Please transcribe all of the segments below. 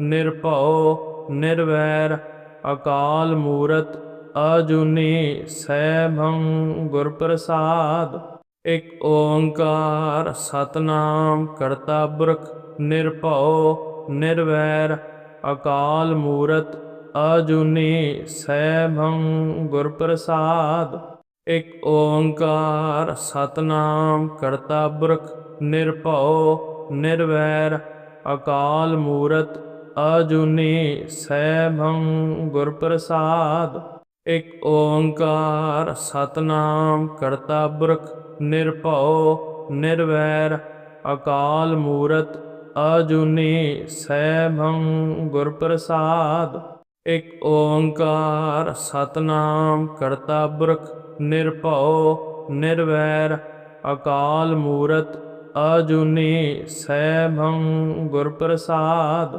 ਨਿਰਭਉ, ਨਿਰਵੈਰ, ਅਕਾਲ ਮੂਰਤ, ਅਜੂਨੀ ਸੈਭੰ ਗੁਰ ਪ੍ਰਸਾਦ ਇਕ ਓੰਕਾਰ ਸਤਨਾਮ ਕਰਤਾ ਪੁਰਖ ਨਿਰਭਉ, ਨਿਰਵੈਰ, ਅਕਾਲ ਮੂਰਤ, ਅਜੂਨੀ ਸੈਭੰ ਗੁਰ ਪ੍ਰਸਾਦ ਇਕ ਓੰਕਾਰ ਸਤਨਾਮ ਕਰਤਾ ਪੁਰਖ ਨਿਰਭਉ, ਨਿਰਵੈਰ, ਅਕਾਲ ਮੂਰਤ ਅਜੁਨੀ ਸੈਭੰ ਗੁਰ ਪ੍ਰਸਾਦ ਇਕ ਓੰਕਾਰ ਸਤਨਾਮ ਕਰਤਾ ਪੁਰਖ ਨਿਰਭਉ ਨਿਰਵੈਰ, ਅਕਾਲ ਮੂਰਤ, ਅਜੂਨੀ ਸੈਭੰ ਗੁਰ ਪ੍ਰਸਾਦ ਇਕ ਓੰਕਾਰ ਸਤਨਾਮ ਕਰਤਾ ਪੁਰਖ ਨਿਰਭਉ ਨਿਰਵੈਰ, ਅਕਾਲ ਮੂਰਤ, ਅਜੂਨੀ ਸੈਭੰ ਗੁਰ ਪ੍ਰਸਾਦ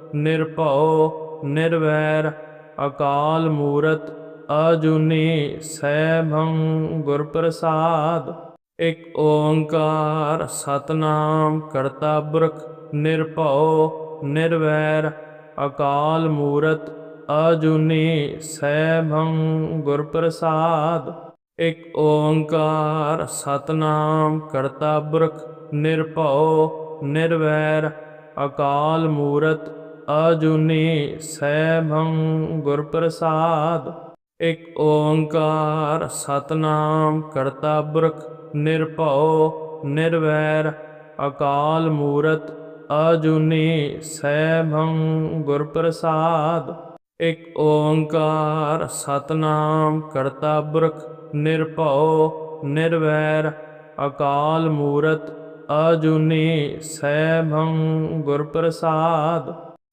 ਨਿਰਭਉ, ਨਿਰਵੈਰ, ਅਕਾਲ ਮੂਰਤ, ਅਜੂਨੀ ਸੈਭੰ ਗੁਰ ਪ੍ਰਸਾਦ ਇਕ ਓੰਕਾਰ ਸਤਨਾਮ ਕਰਤਾ ਪੁਰਖ ਨਿਰਭਉ, ਨਿਰਵੈਰ, ਅਕਾਲ ਮੂਰਤ, ਅਜੂਨੀ ਸੈਭੰ ਗੁਰ ਪ੍ਰਸਾਦ ਇਕ ਓੰਕਾਰ ਸਤਨਾਮ ਕਰਤਾ ਪੁਰਖ ਨਿਰਭਉ, ਨਿਰਵੈਰ, ਅਕਾਲ ਮੂਰਤ ਅਜੁਨੀ ਸੈਭੰ ਗੁਰ ਪ੍ਰਸਾਦ ਇਕ ਓੰਕਾਰ ਸਤਨਾਮ ਕਰਤਾ ਪੁਰਖ ਨਿਰਭਉ ਨਿਰਵੈਰ, ਅਕਾਲ ਮੂਰਤ, ਅਜੂਨੀ ਸੈਭੰ ਗੁਰ ਪ੍ਰਸਾਦ ਇਕ ਓੰਕਾਰ ਸਤਨਾਮ ਕਰਤਾ ਪੁਰਖ ਨਿਰਭਉ ਨਿਰਵੈਰ, ਅਕਾਲ ਮੂਰਤ, ਅਜੂਨੀ ਸੈਭੰ ਗੁਰ ਪ੍ਰਸਾਦ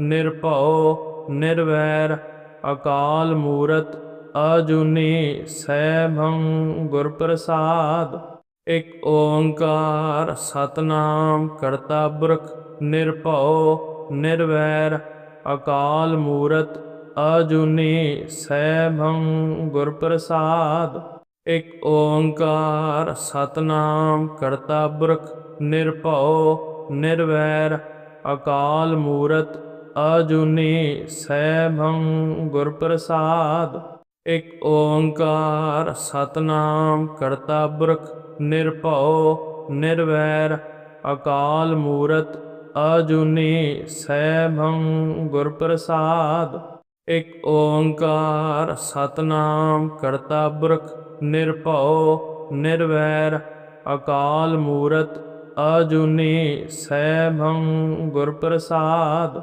ਨਿਰਭਉ, ਨਿਰਵੈਰ, ਅਕਾਲ ਮੂਰਤ, ਅਜੂਨੀ ਸੈਭੰ ਗੁਰ ਪ੍ਰਸਾਦ ਇਕ ਓੰਕਾਰ ਸਤਨਾਮ ਕਰਤਾ ਪੁਰਖ ਨਿਰਭਉ, ਨਿਰਵੈਰ, ਅਕਾਲ ਮੂਰਤ, ਅਜੂਨੀ ਸੈਭੰ ਗੁਰ ਪ੍ਰਸਾਦ ਇਕ ਓੰਕਾਰ ਸਤਨਾਮ ਕਰਤਾ ਪੁਰਖ ਨਿਰਭਉ, ਨਿਰਵੈਰ, ਅਕਾਲ ਮੂਰਤ ਅਜੁਨੀ ਸੈਭੰ ਗੁਰ ਪ੍ਰਸਾਦ ਇਕ ਓੰਕਾਰ ਸਤਨਾਮ ਕਰਤਾ ਪੁਰਖ ਨਿਰਭਉ ਨਿਰਵੈਰ ਅਕਾਲ ਮੂਰਤ ਅਜੂਨੀ ਸੈਭੰ ਗੁਰ ਪ੍ਰਸਾਦ ਇਕ ਓੰਕਾਰ ਸਤਨਾਮ ਕਰਤਾ ਪੁਰਖ ਨਿਰਭਉ ਨਿਰਵੈਰ ਅਕਾਲ ਮੂਰਤ ਅਜੁਨੀ ਸੈਭੰ ਗੁਰ ਪ੍ਰਸਾਦ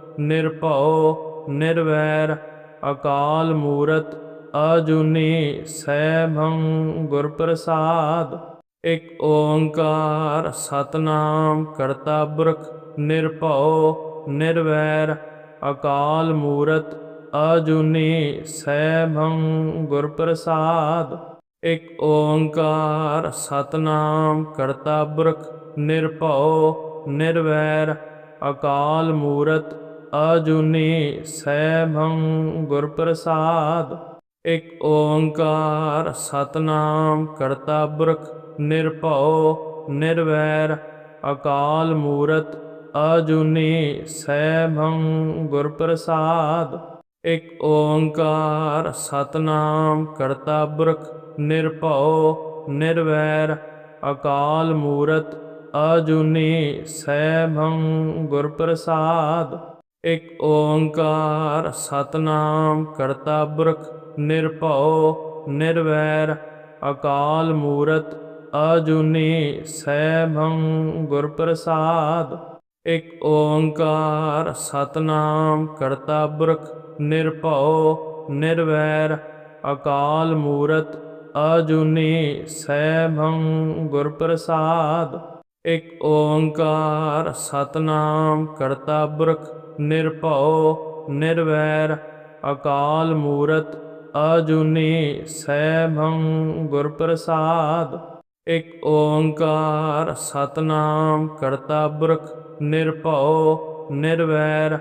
ਨਿਰਭਉ, ਨਿਰਵੈਰ, ਅਕਾਲ ਮੂਰਤ, ਅਜੂਨੀ ਸੈਭੰ ਗੁਰ ਪ੍ਰਸਾਦ ਇਕ ਓੰਕਾਰ ਸਤਨਾਮ ਕਰਤਾ ਪੁਰਖ ਨਿਰਭਉ, ਨਿਰਵੈਰ, ਅਕਾਲ ਮੂਰਤ, ਅਜੂਨੀ ਸੈਭੰ ਗੁਰ ਪ੍ਰਸਾਦ ਇਕ ਓੰਕਾਰ ਸਤਨਾਮ ਕਰਤਾ ਪੁਰਖ ਨਿਰਭਉ, ਨਿਰਵੈਰ, ਅਕਾਲ ਮੂਰਤ ਅਜੁਨੀ ਸੈਭੰ ਗੁਰ ਪ੍ਰਸਾਦ ਇਕ ਓੰਕਾਰ ਸਤਨਾਮ ਕਰਤਾ ਪੁਰਖ ਨਿਰਭਉ ਨਿਰਵੈਰ, ਅਕਾਲ ਮੂਰਤ ਅਜੂਨੀ ਸੈਭੰ ਗੁਰ ਪ੍ਰਸਾਦ ਇਕ ਓੰਕਾਰ ਸਤਨਾਮ ਕਰਤਾ ਪੁਰਖ ਨਿਰਭਉ ਨਿਰਵੈਰ, ਅਕਾਲ ਮੂਰਤ ਅਜੂਨੀ ਸੈਭੰ ਗੁਰ ਪ੍ਰਸਾਦ ਇਕ ਓੰਕਾਰ ਸਤਨਾਮ ਕਰਤਾ ਪੁਰਖ ਨਿਰਭਉ ਨਿਰਵੈਰ ਅਕਾਲ ਮੂਰਤ ਅਜੂਨੀ ਸੈਭੰ ਗੁਰ ਪ੍ਰਸਾਦ ਇਕ ਓੰਕਾਰ ਸਤਨਾਮ ਕਰਤਾ ਪੁਰਖ ਨਿਰਭਉ ਨਿਰਵੈਰ ਅਕਾਲ ਮੂਰਤ ਅਜੂਨੀ ਸੈਭੰ ਗੁਰ ਪ੍ਰਸਾਦ ਇਕ ਓੰਕਾਰ ਸਤਨਾਮ ਕਰਤਾ ਪੁਰਖ ਨਿਰਭਉ, ਨਿਰਵੈਰ, ਅਕਾਲ ਮੂਰਤ, ਅਜੂਨੀ ਸੈਭੰ ਗੁਰ ਪ੍ਰਸਾਦ ਇਕ ਓੰਕਾਰ ਸਤਨਾਮ ਕਰਤਾ ਪੁਰਖ ਨਿਰਭਉ, ਨਿਰਵੈਰ,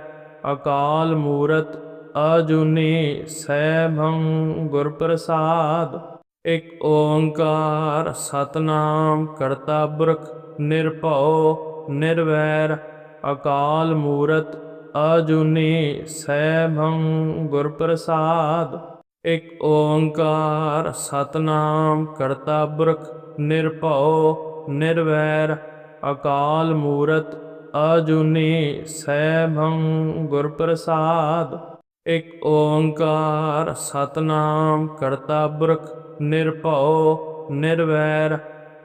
ਅਕਾਲ ਮੂਰਤ, ਅਜੂਨੀ ਸੈਭੰ ਗੁਰ ਪ੍ਰਸਾਦ ਇਕ ਓੰਕਾਰ ਸਤਨਾਮ ਕਰਤਾ ਪੁਰਖ ਨਿਰਭਉ, ਨਿਰਵੈਰ, ਅਕਾਲ ਮੂਰਤ ਅਜੁਨੀ ਸੈਭੰ ਗੁਰ ਪ੍ਰਸਾਦ ਇਕ ਓੰਕਾਰ ਸਤਨਾਮ ਕਰਤਾ ਪੁਰਖ ਨਿਰਭਉ ਨਿਰਵੈਰ, ਅਕਾਲ ਮੂਰਤ ਅਜੂਨੀ ਸੈਭੰ ਗੁਰ ਪ੍ਰਸਾਦ ਇਕ ਓੰਕਾਰ ਸਤਨਾਮ ਕਰਤਾ ਪੁਰਖ ਨਿਰਭਉ ਨਿਰਵੈਰ,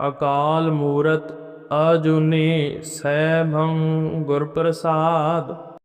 ਅਕਾਲ ਮੂਰਤ ਅਜੂਨੀ ਸੈਭੰ ਗੁਰ ਪ੍ਰਸਾਦ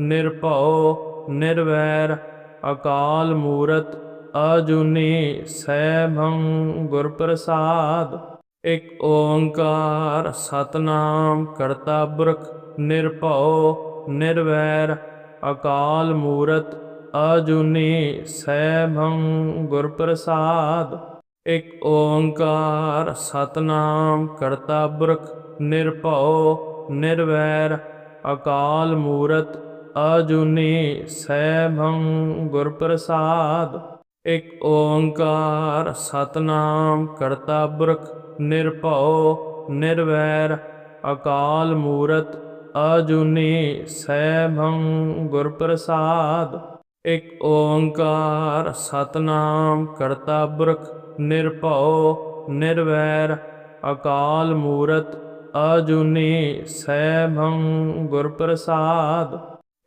ਨਿਰਭਉ, ਨਿਰਵੈਰ, ਅਕਾਲ ਮੂਰਤ, ਅਜੂਨੀ ਸੈਭੰ ਗੁਰ ਪ੍ਰਸਾਦ ਇਕ ਓੰਕਾਰ ਸਤਨਾਮ ਕਰਤਾ ਪੁਰਖ ਨਿਰਭਉ, ਨਿਰਵੈਰ, ਅਕਾਲ ਮੂਰਤ, ਅਜੂਨੀ ਸੈਭੰ ਗੁਰ ਪ੍ਰਸਾਦ ਇਕ ਓੰਕਾਰ ਸਤਨਾਮ ਕਰਤਾ ਪੁਰਖ ਨਿਰਭਉ, ਨਿਰਵੈਰ, ਅਕਾਲ ਮੂਰਤ ਅਜੁਨੀ ਸੈਭੰ ਗੁਰ ਪ੍ਰਸਾਦ ਇਕ ਓੰਕਾਰ ਸਤਨਾਮ ਕਰਤਾ ਪੁਰਖ ਨਿਰਭਉ ਨਿਰਵੈਰ, ਅਕਾਲ ਮੂਰਤ ਅਜੂਨੀ ਸੈਭੰ ਗੁਰ ਪ੍ਰਸਾਦ ਇਕ ਓੰਕਾਰ ਸਤਨਾਮ ਕਰਤਾ ਪੁਰਖ ਨਿਰਭਉ ਨਿਰਵੈਰ, ਅਕਾਲ ਮੂਰਤ ਅਜੂਨੀ ਸੈਭੰ ਗੁਰ ਪ੍ਰਸਾਦ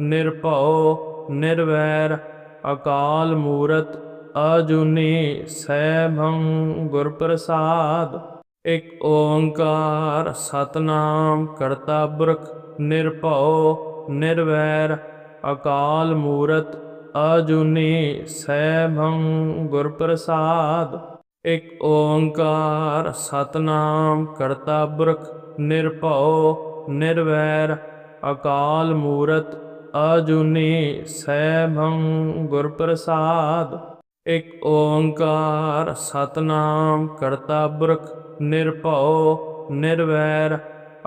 ਨਿਰਭਉ, ਨਿਰਵੈਰ, ਅਕਾਲ ਮੂਰਤ ਆਜੁਨੀ ਸੈਭੰ ਗੁਰ ਪ੍ਰਸਾਦ ਇੱਕ ਓੰਕਾਰ ਸਤਨਾਮ ਕਰਤਾ ਪੁਰਖ ਨਿਰਭਉ, ਨਿਰਵੈਰ, ਅਕਾਲ ਮੂਰਤ ਆਜੁਨੀ ਸੈਭੰ ਗੁਰ ਪ੍ਰਸਾਦ ਇੱਕ ਓੰਕਾਰ ਸਤਨਾਮ ਕਰਤਾ ਪੁਰਖ ਨਿਰਭਉ, ਨਿਰਵੈਰ, ਅਕਾਲ ਮੂਰਤ ਅਜੁਨੀ ਸੈਭੰ ਗੁਰ ਪ੍ਰਸਾਦ ਇੱਕ ਓੰਕਾਰ ਸਤਨਾਮ ਕਰਤਾ ਪੁਰਖ ਨਿਰਭਉ, ਨਿਰਵੈਰ,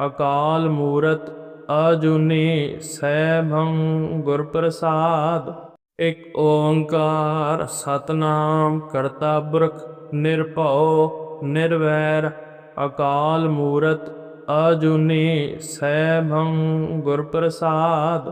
ਅਕਾਲ ਮੂਰਤ ਆਜੁਨੀ ਸੈਭੰ ਗੁਰ ਪ੍ਰਸਾਦ ਇੱਕ ਓੰਕਾਰ ਸਤਨਾਮ ਕਰਤਾ ਪੁਰਖ ਨਿਰਭਉ, ਨਿਰਵੈਰ, ਅਕਾਲ ਮੂਰਤ ਆਜੁਨੀ ਸੈਭੰ ਗੁਰ ਪ੍ਰਸਾਦ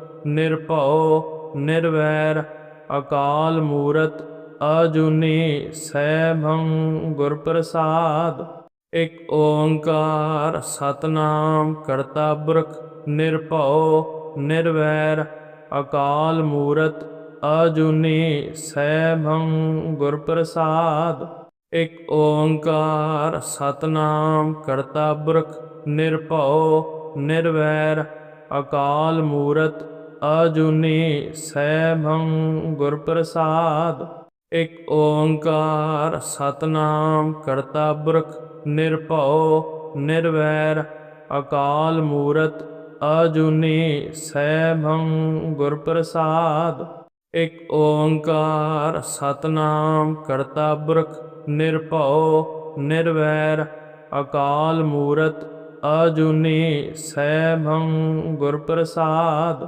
ਨਿਰਭਉ, ਨਿਰਵੈਰ, ਅਕਾਲ ਮੂਰਤ ਆਜੁਨੀ ਸੈਭੰ ਗੁਰ ਪ੍ਰਸਾਦ ਇੱਕ ਓੰਕਾਰ ਸਤਨਾਮ ਕਰਤਾ ਪੁਰਖ ਨਿਰਭਉ, ਨਿਰਵੈਰ, ਅਕਾਲ ਮੂਰਤ ਆਜੁਨੀ ਸੈਭੰ ਗੁਰ ਪ੍ਰਸਾਦ ਇੱਕ ਓੰਕਾਰ ਸਤਨਾਮ ਕਰਤਾ ਪੁਰਖ ਨਿਰਭਉ, ਨਿਰਵੈਰ, ਅਕਾਲ ਮੂਰਤ ਅਜੁਨੀ ਸੈਭੰ ਗੁਰ ਪ੍ਰਸਾਦ ਇੱਕ ਓੰਕਾਰ ਸਤਨਾਮ ਕਰਤਾ ਪੁਰਖ ਨਿਰਭਉ ਨਿਰਵੈਰ ਅਕਾਲ ਮੂਰਤ ਆਜੁਨੀ ਸੈਭੰ ਗੁਰ ਪ੍ਰਸਾਦ ਇੱਕ ਓੰਕਾਰ ਸਤਨਾਮ ਕਰਤਾ ਪੁਰਖ ਨਿਰਭਉ ਨਿਰਵੈਰ ਅਕਾਲ ਮੂਰਤ ਆਜੁਨੀ ਸੈਭੰ ਗੁਰ ਪ੍ਰਸਾਦ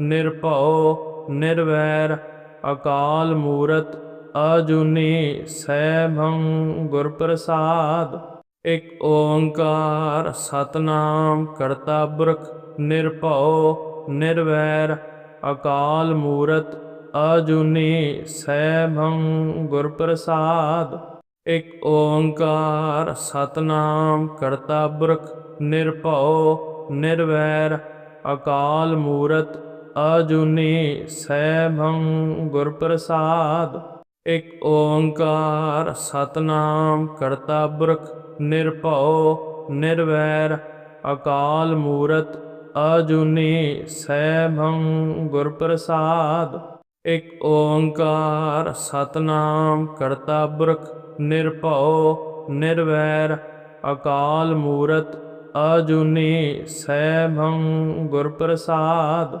ਨਿਰਭਉ, ਨਿਰਵੈਰ, ਅਕਾਲ ਮੂਰਤ ਆਜੁਨੀ ਸੈਭੰ ਗੁਰ ਪ੍ਰਸਾਦ ਇੱਕ ਓੰਕਾਰ ਸਤਨਾਮ ਕਰਤਾ ਪੁਰਖ ਨਿਰਭਉ, ਨਿਰਵੈਰ, ਅਕਾਲ ਮੂਰਤ ਆਜੁਨੀ ਸੈਭੰ ਗੁਰ ਪ੍ਰਸਾਦ ਇੱਕ ਓੰਕਾਰ ਸਤਨਾਮ ਕਰਤਾ ਪੁਰਖ ਨਿਰਭਉ, ਨਿਰਵੈਰ, ਅਕਾਲ ਮੂਰਤ ਅਜੁਨੀ ਸੈਭੰ ਗੁਰ ਪ੍ਰਸਾਦ ਇੱਕ ਓੰਕਾਰ ਸਤਨਾਮ ਕਰਤਾ ਪੁਰਖ ਨਿਰਭਉ ਨਿਰਵੈਰ, ਅਕਾਲ ਮੂਰਤ ਆਜੁਨੀ ਸੈਭੰ ਗੁਰ ਪ੍ਰਸਾਦ ਇੱਕ ਓੰਕਾਰ ਸਤਨਾਮ ਕਰਤਾ ਪੁਰਖ ਨਿਰਭਉ ਨਿਰਵੈਰ, ਅਕਾਲ ਮੂਰਤ ਆਜੁਨੀ ਸੈਭੰ ਗੁਰ ਪ੍ਰਸਾਦ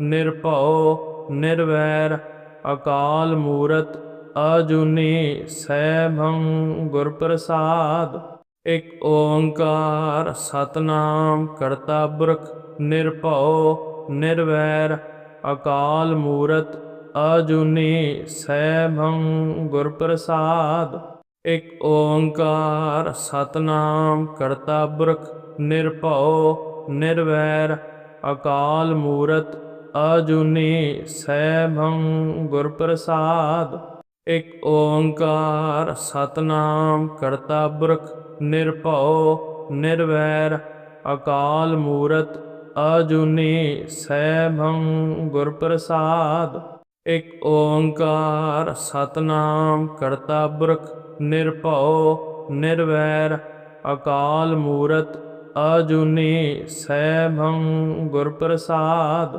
ਨਿਰਭਉ, ਨਿਰਵੈਰ, ਅਕਾਲ ਮੂਰਤ ਆਜੁਨੀ ਸੈਭੰ ਗੁਰ ਪ੍ਰਸਾਦ ਇੱਕ ਓੰਕਾਰ ਸਤਨਾਮ ਕਰਤਾ ਪੁਰਖ ਨਿਰਭਉ, ਨਿਰਵੈਰ, ਅਕਾਲ ਮੂਰਤ ਆਜੁਨੀ ਸੈਭੰ ਗੁਰ ਪ੍ਰਸਾਦ ਇੱਕ ਓੰਕਾਰ ਸਤਨਾਮ ਕਰਤਾ ਪੁਰਖ ਨਿਰਭਉ, ਨਿਰਵੈਰ, ਅਕਾਲ ਮੂਰਤ ਆਜੁਨੀ ਸੈਭੰ ਗੁਰ ਪ੍ਰਸਾਦ ਇੱਕ ਓੰਕਾਰ ਸਤਨਾਮ ਕਰਤਾ ਪੁਰਖ ਨਿਰਭਉ ਨਿਰਵੈਰ, ਅਕਾਲ ਮੂਰਤ ਅਜੂਨੀ ਸੈਭੰ ਗੁਰ ਪ੍ਰਸਾਦ ਇੱਕ ਓੰਕਾਰ ਸਤਨਾਮ ਕਰਤਾ ਪੁਰਖ ਨਿਰਭਉ ਨਿਰਵੈਰ, ਅਕਾਲ ਮੂਰਤ ਅਜੂਨੀ ਸੈਭੰ ਗੁਰ ਪ੍ਰਸਾਦ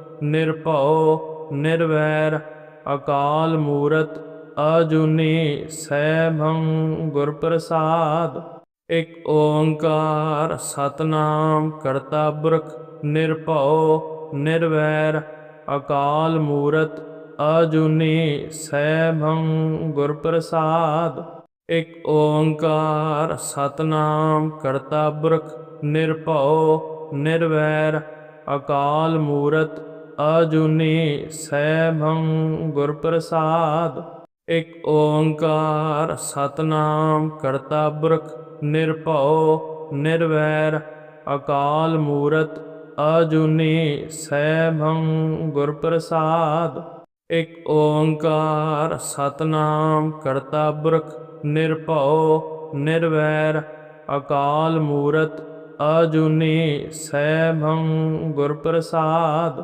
ਨਿਰਭਉ, ਨਿਰਵੈਰ, ਅਕਾਲ ਮੂਰਤ, ਅਜੂਨੀ ਸੈਭੰ ਗੁਰ ਪ੍ਰਸਾਦ ਇੱਕ ਓੰਕਾਰ ਸਤਨਾਮ ਕਰਤਾ ਪੁਰਖ ਨਿਰਭਉ, ਨਿਰਵੈਰ, ਅਕਾਲ ਮੂਰਤ, ਅਜੂਨੀ ਸੈਭੰ ਗੁਰ ਪ੍ਰਸਾਦ ਇੱਕ ਓੰਕਾਰ ਸਤਨਾਮ ਕਰਤਾ ਪੁਰਖ ਨਿਰਭਉ, ਨਿਰਵੈਰ, ਅਕਾਲ ਮੂਰਤ ਅਜੁਨੀ ਸੈਭੰ ਗੁਰ ਪ੍ਰਸਾਦ ਇੱਕ ਓੰਕਾਰ ਸਤਨਾਮ ਕਰਤਾ ਪੁਰਖ ਨਿਰਭਉ, ਨਿਰਵੈਰ, ਅਕਾਲ ਮੂਰਤ ਅਜੂਨੀ ਸੈਭੰ ਗੁਰ ਪ੍ਰਸਾਦ ਇੱਕ ਓੰਕਾਰ ਸਤਨਾਮ ਕਰਤਾ ਪੁਰਖ ਨਿਰਭਉ, ਨਿਰਵੈਰ, ਅਕਾਲ ਮੂਰਤ ਅਜੂਨੀ ਸੈਭੰ ਗੁਰ ਪ੍ਰਸਾਦ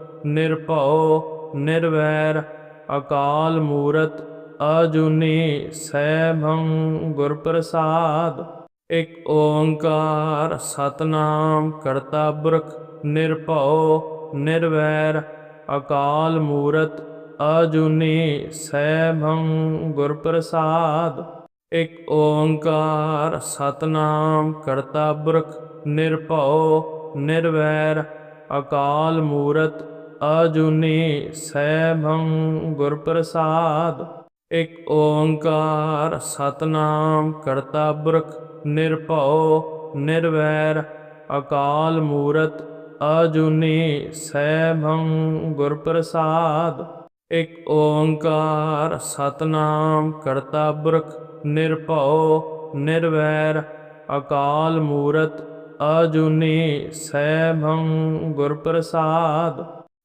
ਨਿਰਭਉ, ਨਿਰਵੈਰ, ਅਕਾਲ ਮੂਰਤ, ਅਜੂਨੀ ਸੈਭੰ ਗੁਰ ਪ੍ਰਸਾਦ ਇੱਕ ਓੰਕਾਰ ਸਤਨਾਮ ਕਰਤਾ ਪੁਰਖ ਨਿਰਭਉ, ਨਿਰਵੈਰ, ਅਕਾਲ ਮੂਰਤ, ਅਜੂਨੀ ਸੈਭੰ ਗੁਰ ਪ੍ਰਸਾਦ ਇੱਕ ਓੰਕਾਰ ਸਤਨਾਮ ਕਰਤਾ ਪੁਰਖ ਨਿਰਭਉ, ਨਿਰਵੈਰ, ਅਕਾਲ ਮੂਰਤ ਅਜੁਨੀ ਸੈਭੰ ਗੁਰ ਪ੍ਰਸਾਦ ਇੱਕ ਓੰਕਾਰ ਸਤਨਾਮ ਕਰਤਾ ਪੁਰਖ ਨਿਰਭਉ, ਨਿਰਵੈਰ, ਅਕਾਲ ਮੂਰਤ ਅਜੂਨੀ ਸੈਭੰ ਗੁਰ ਪ੍ਰਸਾਦ ਇੱਕ ਓੰਕਾਰ ਸਤਨਾਮ ਕਰਤਾ ਪੁਰਖ ਨਿਰਭਉ, ਨਿਰਵੈਰ, ਅਕਾਲ ਮੂਰਤ ਅਜੂਨੀ ਸੈਭੰ ਗੁਰ ਪ੍ਰਸਾਦ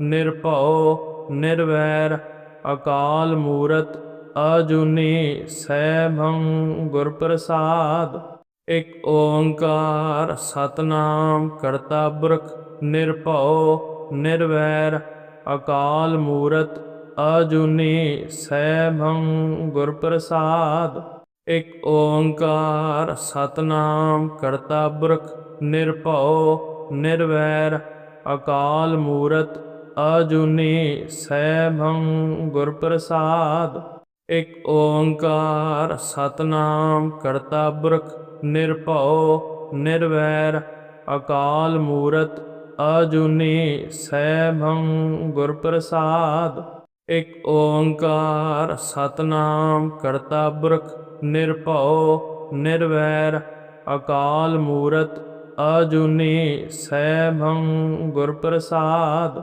ਨਿਰਭਉ, ਨਿਰਵੈਰ, ਅਕਾਲ ਮੂਰਤ, ਅਜੂਨੀ ਸੈਭੰ ਗੁਰ ਪ੍ਰਸਾਦ ਇੱਕ ਓੰਕਾਰ ਸਤਨਾਮ ਕਰਤਾ ਪੁਰਖ ਨਿਰਭਉ, ਨਿਰਵੈਰ, ਅਕਾਲ ਮੂਰਤ, ਅਜੂਨੀ ਸੈਭੰ ਗੁਰ ਪ੍ਰਸਾਦ ਇੱਕ ਓੰਕਾਰ ਸਤਨਾਮ ਕਰਤਾ ਪੁਰਖ ਨਿਰਭਉ, ਨਿਰਵੈਰ, ਅਕਾਲ ਮੂਰਤ ਅਜੁਨੀ ਸੈਭੰ ਗੁਰ ਪ੍ਰਸਾਦ ਇੱਕ ਓੰਕਾਰ ਸਤਨਾਮ ਕਰਤਾ ਪੁਰਖ ਨਿਰਭਉ ਨਿਰਵੈਰ ਅਕਾਲ ਮੂਰਤ ਅਜੂਨੀ ਸੈਭੰ ਗੁਰ ਪ੍ਰਸਾਦ ਇੱਕ ਓੰਕਾਰ ਸਤਨਾਮ ਕਰਤਾ ਪੁਰਖ ਨਿਰਭਉ ਨਿਰਵੈਰ ਅਕਾਲ ਮੂਰਤ ਅਜੂਨੀ ਸੈਭੰ ਗੁਰ ਪ੍ਰਸਾਦ